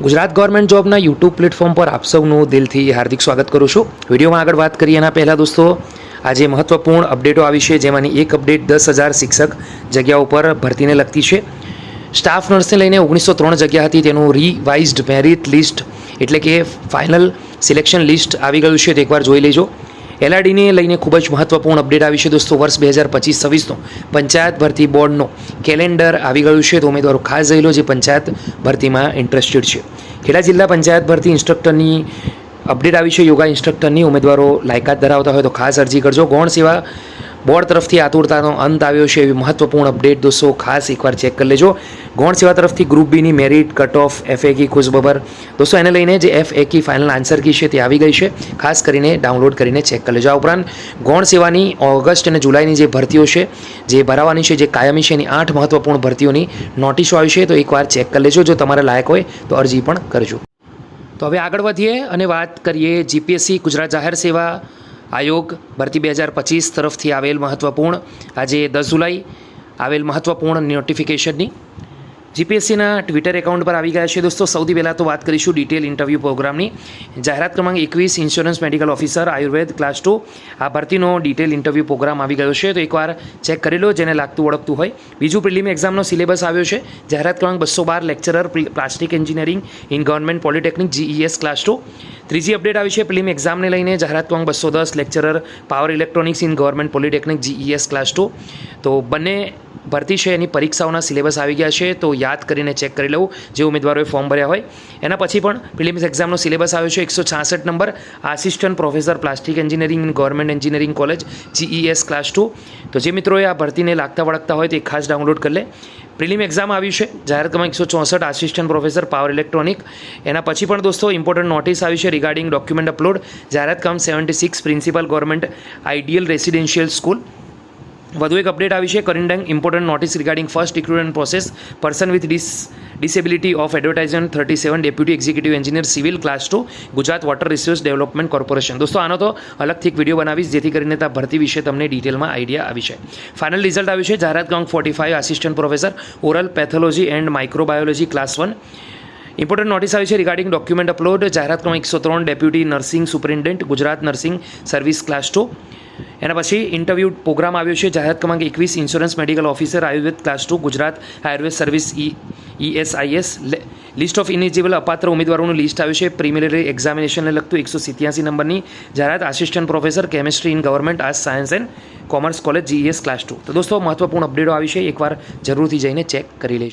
Gujarat government જોબના YouTube platform પર આપ સૌનું દિલથી હાર્દિક સ્વાગત કરું છું. વિડીયોમાં આગળ વાત કરીએ એના પહેલાં દોસ્તો, આજે મહત્વપૂર્ણ અપડેટો આવી છે, જેમાંની એક અપડેટ દસ હજાર શિક્ષક જગ્યા ઉપર ભરતીને લગતી છે. સ્ટાફ નર્સને લઈને ઓગણીસો ત્રણ જગ્યા હતી, તેનું રિવાઇઝડ મેરિટ લિસ્ટ એટલે કે ફાઇનલ સિલેક્શન લિસ્ટ આવી ગયું છે, તે એકવાર જોઈ લેજો. એલઆરડીને લઈને ખૂબ જ મહત્વપૂર્ણ અપડેટ આવી છે દોસ્તો, વર્ષ બે હજાર પચીસ છવ્વીસનો. પંચાયત ભરતી બોર્ડનો કેલેન્ડર આવી ગયું છે તો ઉમેદવારો ખાસ જઈ લો જે પંચાયત ભરતીમાં ઇન્ટરેસ્ટેડ છે. ખેડા જિલ્લા પંચાયત ભરતી ઇન્સ્ટ્રક્ટરની અપડેટ આવી છે, યોગા ઇન્સ્ટ્રક્ટરની ઉમેદવારો લાયકાત ધરાવતા હોય તો ખાસ અરજી કરજો. ગૌણ સેવા બોર્ડ તરફથી આતુરતાનો અંત આવ્યો છે એવી મહત્વપૂર્ણ અપડેટ. દોસ્તો, ખાસ એકવાર ચેક કરી લેજો. ગૌણ સેવા તરફથી ગ્રુપ બીની મેરિટ કટ ઓફ એફ કી ખુશબબર. દોસ્તો, એને લઈને જે એફ કી ફાઇનલ આન્સર કી છે તે આવી ગઈ છે. ખાસ કરીને ડાઉનલોડ કરીને ચેક કરી લેજો આ ઉપરાંત. ગૌણ સેવાની ઓગસ્ટ અને જુલાઈની જે ભરતીઓ છે, જે ભરાવાની છે, જે કાયમી છે, એની આઠ મહત્વપૂર્ણ ભરતીઓની નોટિસો આવી છે તો એકવાર ચેક કરી લેજો. જો તમારે લાયક હોય તો અરજી પણ કરજો. તો હવે આગળ વધીએ અને વાત કરીએ જીપીએસસી ગુજરાત જાહેર સેવા આયોગ ભરતી બે હજાર પચીસ તરફથી આવેલ મહત્ત્વપૂર્ણ આજે દસ જુલાઈ આવેલ મહત્ત્વપૂર્ણ નોટિફિકેશનની જીપીએસસીના ટ્વિટર એકાઉન્ટ પર આવી ગયા છે દોસ્તો. સૌથી પહેલાં તો વાત કરીશું ડિટેલ ઇન્ટરવ્યૂ પ્રોગ્રામની જાહેરાત ક્રમાંક એકવીસ insurance medical officer Ayurveda class two આ ભરતીનો ડિટેલ ઇન્ટરવ્યૂ પ્રોગ્રામ આવી ગયો છે. તો એકવાર ચેક કરી લો, જેને લાગતું, ઓળખતું હોય. બીજું પ્રિલિમ એક્ઝામનો સિલેબસ આવ્યો છે. જાહેરાત ક્રમાંક બસો બાર lecturer plastic engineering in government polytechnic GES class two ત્રીજી અપડેટ આવી છે પ્રિલિમ એક્ઝામને લઈને. જાહેરાત ક્રમાંક બસો દસ lecturer power electronics in government polytechnic GES class two તો બંને ભરતી છે, એની પરીક્ષાઓના સિલેબસ આવી ગયા છે, તો યાદ કરીને ચેક કરી લઉં જે ઉમેદવારોએ ફોર્મ ભર્યા હોય. એના પછી પણ પ્રિલિમ્સ એક્ઝામનો સિલેબસ આવ્યો છે, એકસો છાસઠ number assistant professor plastic engineering in government engineering college GES class two તો જે મિત્રોએ આ ભરતીને લાગતા વળગતા હોય તો એ ખાસ ડાઉનલોડ કરી લે. પ્રિલિમ એક્ઝામ આવ્યું છે, જાહેર ક્રમાંક એકસો ચોસઠ આસિસ્ટન્ટ પ્રોફેસર પાવર ઇલેક્ટ્રોનિક એના પછી પણ દોસ્તો ઇમ્પોર્ટન્ટ નોટિસ આવી છે રિગાર્ડિંગ ડોક્યુમેન્ટ અપલોડ જાહેરાત કામ seventy six principal government ideal residential school વધુ એક અપડેટ આવી છે. કરિન્ડંગ important notice regarding first recruitment process person with dis disability of advertisement thirty seven deputy executive engineer civil class two Gujarat water resource development corporation દોસ્તો, આનો તો અલગથી એક video બનાવીશ, જેથી કરીને ત્યાં ભરતી વિશે તમને ડિટેલમાં આઈડિયા આવી છે ફાઇનલ રિઝલ્ટ આવ્યું છે. જાહેરાત ક્રમાંક forty five assistant professor oral pathology and microbiology class one important notice આવી છે રિગાર્ડિંગ ડોક્યુમેન્ટ અપલોડ જાહેરાત ક્રમ એકસો ત્રણ deputy nursing superintendent Gujarat nursing service class two એના પછી ઇન્ટરવ્યૂ પ્રોગ્રામ આવ્યો છે. જાહેરાત ક્રમાંક એકવીસ insurance medical officer Ayurveda class two Gujarat Ayurveda service E ESIS list of ineligible અપાત્ર ઉમેદવારોનું લિસ્ટ આવ્યું છે. પ્રિમિનરી એક્ઝામિનેશનને લગતું એકસો સિત્યાસી નંબરની જાહેરાત. Assistant professor chemistry in government arts science and commerce college GES class two તો દોસ્તો, મહત્વપૂર્ણ અપડેટો આવી છે. એકવાર જરૂરથી જઈને ચેક કરી લેજો.